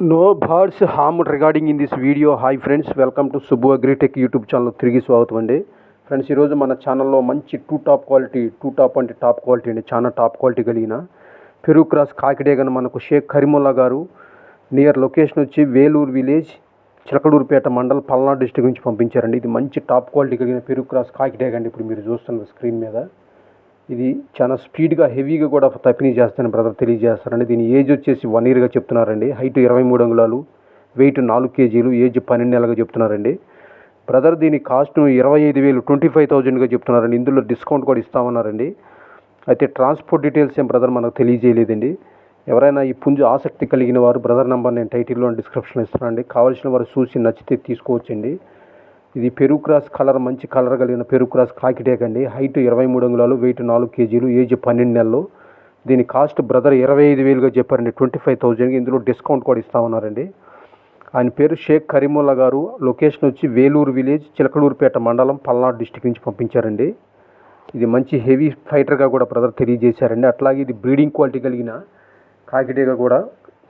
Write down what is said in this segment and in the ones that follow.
No birds harm regarding in this video. Hi friends welcome to Subbu Agritech YouTube channel తిరిగి స్వాగతం అండి. Friends ఈరోజు మన ఛానల్లో మంచి two top quality two top అంటే టాప్ క్వాలిటీ అండి చాలా టాప్ క్వాలిటీ కలిగిన పెరుగు క్రాస్ కాకిడేగన మనకు షేక్ కరీముల్లా గారు. నియర్ లొకేషన్ వచ్చి వేలూరు విలేజ్ చిలకడూరుపేట మండల్ పల్నాడు డిస్టిక్ నుంచి పంపించారండి. ఇది మంచి టాప్ క్వాలిటీ కలిగిన పెరుగు క్రాస్ కాకిడేగండి ఇప్పుడు మీరు చూస్తున్న స్క్రీన్ మీద ఇది చాలా స్పీడ్గా హెవీగా కూడా తప్పినీ చేస్తాను బ్రదర్ తెలియజేస్తారండి. దీని ఏజ్ వచ్చేసి వన్ ఇయర్గా చెప్తున్నారండి. హైట్ ఇరవై మూడు అంగుళాలు వెయిట్ నాలుగు కేజీలు ఏజ్ పన్నెండు నెలలుగా చెప్తున్నారండి. బ్రదర్ దీని కాస్ట్ ఇరవై ఐదు వేలు ట్వంటీ ఫైవ్ థౌజండ్గా చెప్తున్నారండి. ఇందులో డిస్కౌంట్ కూడా ఇస్తామన్నారండి. అయితే ట్రాన్స్పోర్ట్ డీటెయిల్స్ ఏం బ్రదర్ మనకు తెలియజేయలేదండి. ఎవరైనా ఈ పుంజు ఆసక్తి కలిగిన వారు బ్రదర్ నెంబర్ నేను టైటిల్లో డిస్క్రిప్షన్ ఇస్తున్నానండి. కావాల్సిన వారు చూసి నచ్చితే తీసుకోవచ్చండి. ఇది పెరుగు క్రాస్ కలర్ మంచి కలర్ కలిగిన పెరుగు క్రాస్ కాకిటేక్ అండి హైట్ ఇరవై మూడు అంగుళాలు వెయిట్ నాలుగు కేజీలు ఏజ్ పన్నెండు నెలలు. దీని కాస్ట్ బ్రదర్ ఇరవై ఐదు వేలుగా చెప్పారండి. ట్వంటీ ఫైవ్ థౌజండ్కి ఇందులో డిస్కౌంట్ కూడా ఇస్తా ఉన్నారండి ఆయన పేరు షేక్ కరీముల్లా గారు. లొకేషన్ వచ్చి వేలూరు విలేజ్ చిలకలూరుపేట మండలం పల్నాడు డిస్టిక్ నుంచి పంపించారండి. ఇది మంచి హెవీ ఫైటర్గా కూడా బ్రదర్ తెలియజేశారండి. అట్లాగే ఇది బ్రీడింగ్ క్వాలిటీ కలిగిన కాకిటేగా కూడా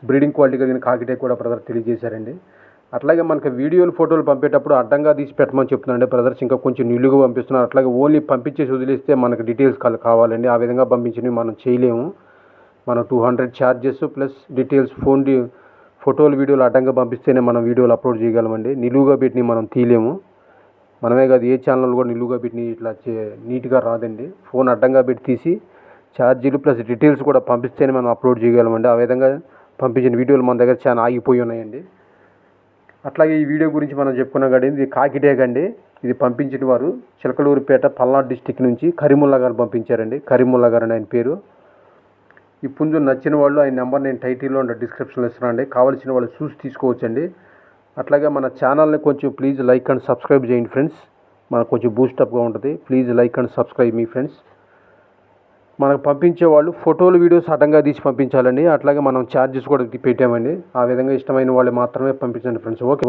బ్రీడింగ్ క్వాలిటీ కలిగిన కాకిటే కూడా బ్రదర్ తెలియజేశారండి. అట్లాగే మనకి వీడియోలు ఫోటోలు పంపేటప్పుడు అడ్డంగా తీసి పెట్టమని చెప్తున్నాండి బ్రదర్స్ ఇంకా కొంచెం నిలుగా పంపిస్తున్నారు. అట్లాగే ఓన్లీ పంపించేసి వదిలేస్తే మనకు డీటెయిల్స్ కావాలండి. ఆ విధంగా పంపించినవి మనం చేయలేము. మనం two hundred charges plus details phone ఫోటోలు వీడియోలు అడ్డంగా పంపిస్తేనే మనం వీడియోలు అప్లోడ్ చేయగలమండి. నిలువుగా పెట్టినవి మనం తీయలేము. మనమే కాదు ఏ ఛానల్ కూడా నిలువుగా పెట్టి ఇట్లా నీట్గా రాదండి. ఫోన్ అడ్డంగా పెట్టి తీసి ఛార్జీలు ప్లస్ డీటెయిల్స్ కూడా పంపిస్తేనే మనం అప్లోడ్ చేయగలమండి. ఆ విధంగా పంపించిన వీడియోలు మన దగ్గర చాలా ఆగిపోయి ఉన్నాయండి. అట్లాగే ఈ వీడియో గురించి మనం చెప్పుకున్నాం కానీ ఇది కాకిటేక్ అండి ఇది పంపించిన వారు చిలకలూరుపేట పల్నాడు డిస్టిక్ నుంచి కరీముల్లా గారు పంపించారండి. కరీముల్లా గారు అని ఆయన పేరు. ఈ పుంజు నచ్చిన వాళ్ళు ఆయన నెంబర్ నేను టైటిల్లో డిస్క్రిప్షన్లో ఇస్తున్నానండి. కావాల్సిన వాళ్ళు చూసి తీసుకోవచ్చండి. అట్లాగే మన ఛానల్ని కొంచెం ప్లీజ్ లైక్ అండ్ సబ్స్క్రైబ్ చేయండి ఫ్రెండ్స్. మనకు కొంచెం బూస్టప్గా ఉంటుంది. ప్లీజ్ లైక్ అండ్ సబ్స్క్రైబ్ మీ ఫ్రెండ్స్. మనకు పంపించే వాళ్ళు ఫోటోలు వీడియోస్ అడ్డంగా తీసి పంపించాలండి. అట్లాగే మనం ఛార్జెస్ కూడా పెట్టామండి. ఆ విధంగా ఇష్టమైన వాళ్ళు మాత్రమే పంపించండి ఫ్రెండ్స్. ఓకే.